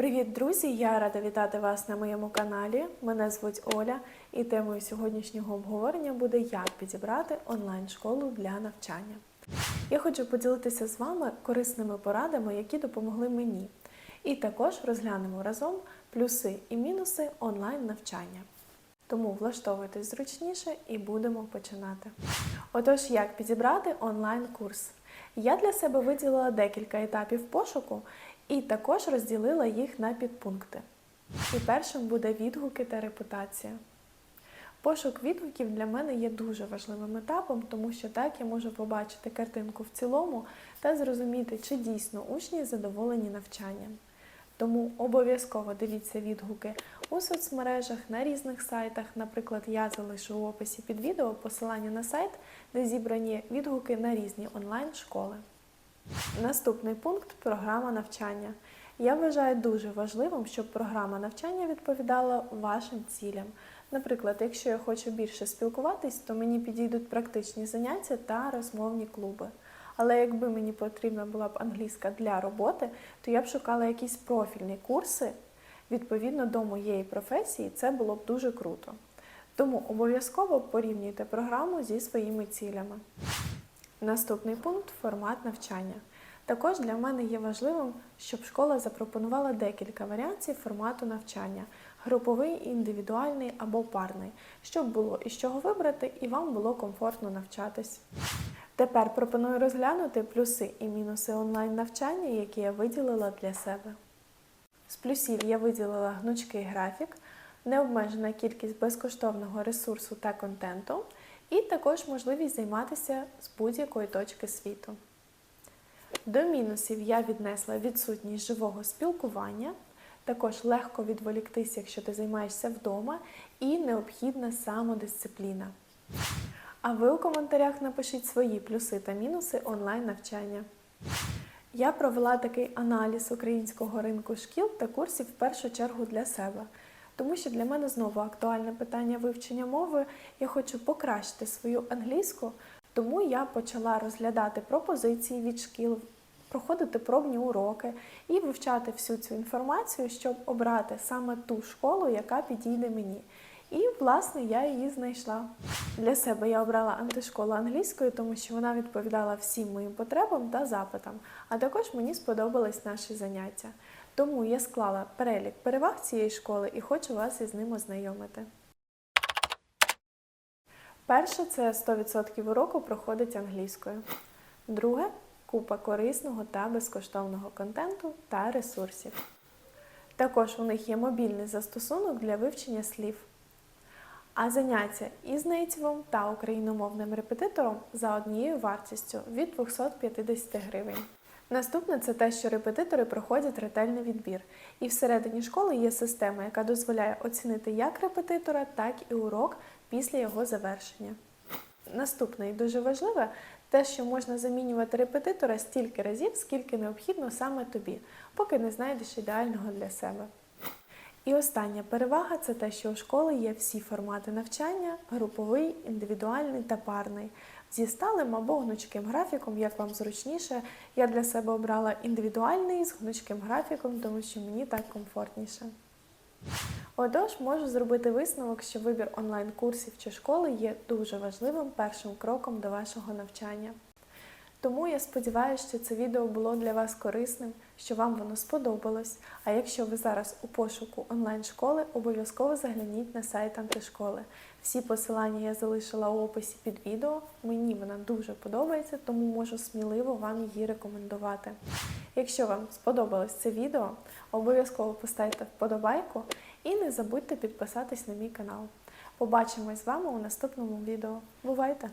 Привіт, друзі! Я рада вітати вас на моєму каналі. Мене звуть Оля, і темою сьогоднішнього обговорення буде як підібрати онлайн-школу для навчання. Я хочу поділитися з вами корисними порадами, які допомогли мені. І також розглянемо разом плюси і мінуси онлайн навчання. Тому влаштовуйтесь зручніше і будемо починати. Отож, як підібрати онлайн-курс? Я для себе виділила декілька етапів пошуку і також розділила їх на підпункти. І першим буде відгуки та репутація. Пошук відгуків для мене є дуже важливим етапом, тому що так я можу побачити картинку в цілому та зрозуміти, чи дійсно учні задоволені навчанням. Тому обов'язково дивіться відгуки у соцмережах на різних сайтах. Наприклад, я залишу в описі під відео посилання на сайт, де зібрані відгуки на різні онлайн-школи. Наступний пункт програма навчання. Я вважаю дуже важливим, щоб програма навчання відповідала вашим цілям. Наприклад, якщо я хочу більше спілкуватись, то мені підійдуть практичні заняття та розмовні клуби. Але якби мені потрібна була б англійська для роботи, то я б шукала якісь профільні курси відповідно до моєї професії, це було б дуже круто. Тому обов'язково порівнюйте програму зі своїми цілями. Наступний пункт формат навчання. Також для мене є важливим, щоб школа запропонувала декілька варіантів формату навчання: груповий, індивідуальний або парний, щоб було із чого вибрати і вам було комфортно навчатись. Тепер пропоную розглянути плюси і мінуси онлайн навчання, які я виділила для себе. З плюсів я виділила гнучкий графік, необмежена кількість безкоштовного ресурсу та контенту, і також можливість займатися з будь-якої точки світу. До мінусів я віднесла відсутність живого спілкування, також легко відволіктися, якщо ти займаєшся вдома, і необхідна самодисципліна. А ви у коментарях напишіть свої плюси та мінуси онлайн навчання. Я провела такий аналіз українського ринку шкіл та курсів в першу чергу для себе, тому що для мене знову актуальне питання вивчення мови. Я хочу покращити свою англійську, тому я почала розглядати пропозиції від шкіл, проходити пробні уроки і вивчати всю цю інформацію, щоб обрати саме ту школу, яка підійде мені. І, власне, я її знайшла. Для себе я обрала антишколу англійської, тому що вона відповідала всім моїм потребам та запитам, а також мені сподобались наші заняття. Тому я склала перелік переваг цієї школи і хочу вас із ним ознайомити. Перше це 100% уроку проходить англійською. Друге купа корисного та безкоштовного контенту та ресурсів. Також у них є мобільний застосунок для вивчення слів. А заняття із нейтівом та україномовним репетитором за однією вартістю від 250 гривень. Наступне це те, що репетитори проходять ретельний відбір. І всередині школи є система, яка дозволяє оцінити як репетитора, так і урок після його завершення. Наступне і дуже важливе те, що можна замінювати репетитора стільки разів, скільки необхідно саме тобі, поки не знайдеш ідеального для себе. І остання перевага це те, що у школи є всі формати навчання: груповий, індивідуальний та парний. Зі сталим або гнучким графіком, як вам зручніше, я для себе обрала індивідуальний з гнучким графіком, тому що мені так комфортніше. Отож, можу зробити висновок, що вибір онлайн-курсів чи школи є дуже важливим першим кроком до вашого навчання. Тому я сподіваюся, що це відео було для вас корисним, що вам воно сподобалось. А якщо ви зараз у пошуку онлайн-школи, обов'язково загляніть на сайт антишколи. Всі посилання я залишила у описі під відео. Мені вона дуже подобається, тому можу сміливо вам її рекомендувати. Якщо вам сподобалось це відео, обов'язково поставте вподобайку і не забудьте підписатись на мій канал. Побачимось з вами у наступному відео. Бувайте!